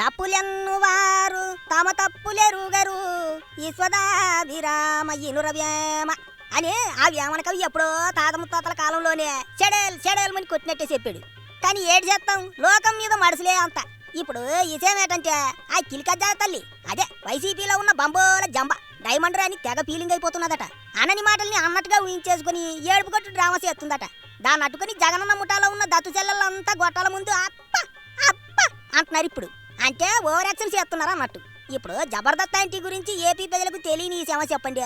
తప్పులెన్ను వారు తమ తప్పులెరుగరు. ఈశ్వదాభిరామ ఇనురవ్యామ అని ఆ వేమన కవి ఎప్పుడో తాత ముత్తాతల కాలంలోనే చెడేల్ చెడేల్ మని కొట్టినట్టే చెప్పాడు. కానీ ఏడు చేస్తాం? లోకం మీద మడసలే అంత. ఇప్పుడు విషయం ఏంటంటే ఆ కిలికజ్జా తల్లి అదే వైసీపీలో ఉన్న బంబోల జంబ డైమండ్ రాని తెగ ఫీలింగ్ అయిపోతున్నదట. అనని మాటల్ని అన్నట్టుగా ఊహించేసుకుని ఏడుపు కొట్టు డ్రామా చేస్తుందట. దాన్ని అట్టుకుని జగనన్న ముఠాలో ఉన్న దత్తు చెల్లెళ్ళంతా గొట్టాల ముందు అప్ప అప్ప అంటున్నారు ఇప్పుడు. అంటే ఓవరాక్షన్ చేస్తున్నారు అన్నట్టు. ఇప్పుడు జబర్దస్త్ ఆంటీ గురించి ఏపీ ప్రజలకు తెలియని ఈ సేవ చెప్పండి.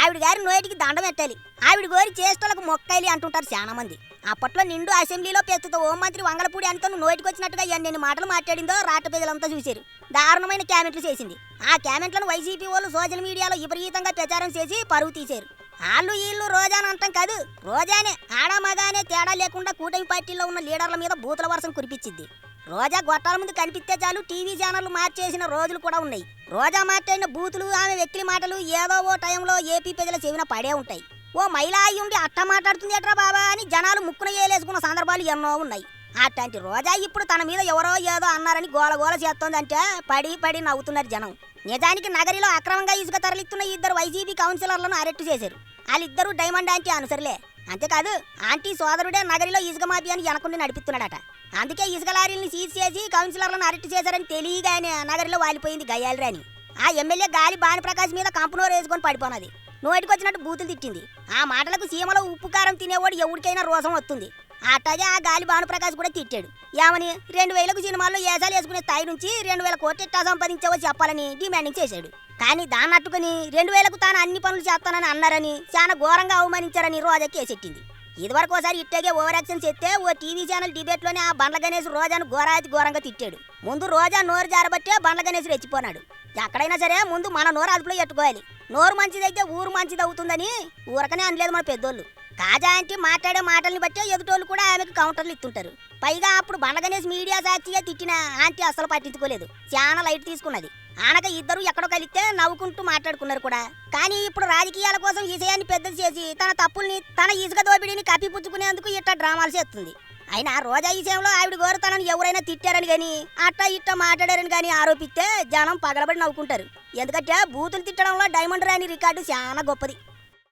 ఆవిడ గారి నోటికి దండం పెట్టాలి. ఆవిడ గోరి చేష్టలకు మొక్కైలి అంటుంటారు చాలా మంది. అప్పట్లో నిండు అసెంబ్లీలో ప్రస్తుత హోంమంత్రి వంగలపూడి అంతా నోటికి వచ్చినట్టుగా ఎన్ని మాటలు మాట్లాడిందో రాట ప్రజలంతా చూశారు. దారుణమైన క్యామెంట్లు చేసింది. ఆ క్యామెంట్లను వైసీపీ వాళ్ళు సోషల్ మీడియాలో విపరీతంగా ప్రచారం చేసి పరువు తీశారు. వాళ్ళు వీళ్ళు రోజాని అంటాం కాదు రోజానే ఆడ మగానే తేడా లేకుండా కూటమి పార్టీలో ఉన్న లీడర్ల మీద బూతుల వర్షం కురిపించింది. రోజా గొట్టాల ముందు కనిపిస్తే చాలు టీవీ ఛానళ్ళు మార్చేసిన రోజులు కూడా ఉన్నాయి. రోజా మాట్లాడిన బూతులు ఆమె వ్యక్తి మాటలు ఏదో ఓ టైంలో ఏపీ ప్రజల చెవిన పడే ఉంటాయి. ఓ మహిళ అయి ఉండి అట్ట మాట్లాడుతుంది ఎట్రా బాబా అని జనాలు ముక్కున ఏలేసుకున్న సందర్భాలు ఎన్నో ఉన్నాయి. అట్లాంటి రోజా ఇప్పుడు తన మీద ఎవరో ఏదో అన్నారని గోలగోల గోల చేస్తోందంటే పడి పడి నవ్వుతున్నారు జనం. నిజానికి నగరిలో అక్రమంగా ఇసుక తరలిస్తున్న ఇద్దరు వైసీపీ కౌన్సిలర్లను అరెస్టు చేశారు. వాళ్ళిద్దరూ డైమండ్ ఆంటీ అనుసరులే. అంతేకాదు ఆంటీ సోదరుడే నగరిలో ఇసుక మాఫియాని వెనకుండి నడిపిస్తున్నాడట. అందుకే ఇసుక లారీలను సీజ్ చేసి కౌన్సిలర్లను అరెస్ట్ చేశారని తెలియగానే నగరిలో వాలిపోయింది గయ్యాలరాని ఆ ఎమ్మెల్యే గాలి భానుప్రకాష్ మీద కంపనోరు వేసుకొని పడిపోనది. నోటికొచ్చినట్టు బూతులు తిట్టింది. ఆ మాటలకు సీమలో ఉప్పు కారం తినేవాడు ఎవరికైనా రోసం వస్తుంది. అట్లాగే ఆ గాలి భానుప్రకాష్ కూడా తిట్టాడు. ఏమని? రెండు వేలకు సినిమాల్లో ఏసాలు వేసుకునే స్థాయి నుంచి రెండు వేల కోట్లు ఎట్టా సంపాదించావో చెప్పాలని డిమాండింగ్ చేశాడు. కానీ దాన్ని అట్టుకుని రెండు వేలకు తాను అన్ని పనులు చేస్తానని అన్నారని చాలా ఘోరంగా అవమానించారని రోజా కేసెట్టింది. ఇదివరకు ఒకసారి ఇట్టగే ఓవర్ యాక్షన్ చేస్తే ఓ టీవీ ఛానల్ డిబేట్లోనే ఆ బండ్ల గణేష్ రోజాను ఘోరాతి ఘోరంగా తిట్టాడు. ముందు రోజా నోరు జారబట్టే బండ్ల గణేష్ రెచ్చిపోనాడు. ఎక్కడైనా సరే ముందు మన నోరు అదుపులో ఎట్టుకోవాలి నోరు మంచిదైతే ఊరు మంచిది అవుతుందని ఊరకనే అనలేదు మన పెద్దోళ్ళు. కాజా అంటే మాట్లాడే మాటల్ని బట్టే ఎదుటోళ్ళు కూడా ఆమెకు కౌంటర్లు ఇస్తుంటారు పైగా అప్పుడు బండ గణేష్ మీడియా సాక్షిగా తిట్టిన ఆంటీ అసలు పట్టించుకోలేదు. చాలా లైట్ తీసుకున్నది. ఆనక ఇద్దరు ఎక్కడో కలిస్తే నవ్వుకుంటూ మాట్లాడుకున్నారు కూడా. కానీ ఇప్పుడు రాజకీయాల కోసం ఈ పెద్దది చేసి తన తప్పుల్ని తన ఇసుక దోపిడీని కప్పిపుచ్చుకునేందుకు ఇట్ట డ్రామాలు చేస్తుంది. అయినా రోజా ఈ విషయంలో ఆవిడ గోరు ఎవరైనా తిట్టారని కానీ అట్టా ఇట్ట మాట్లాడారని కానీ ఆరోపిస్తే జనం పగలబడి నవ్వుకుంటారు. ఎందుకంటే బూతులు తిట్టడంలో డైమండ్ రాని రికార్డు చాలా గొప్పది.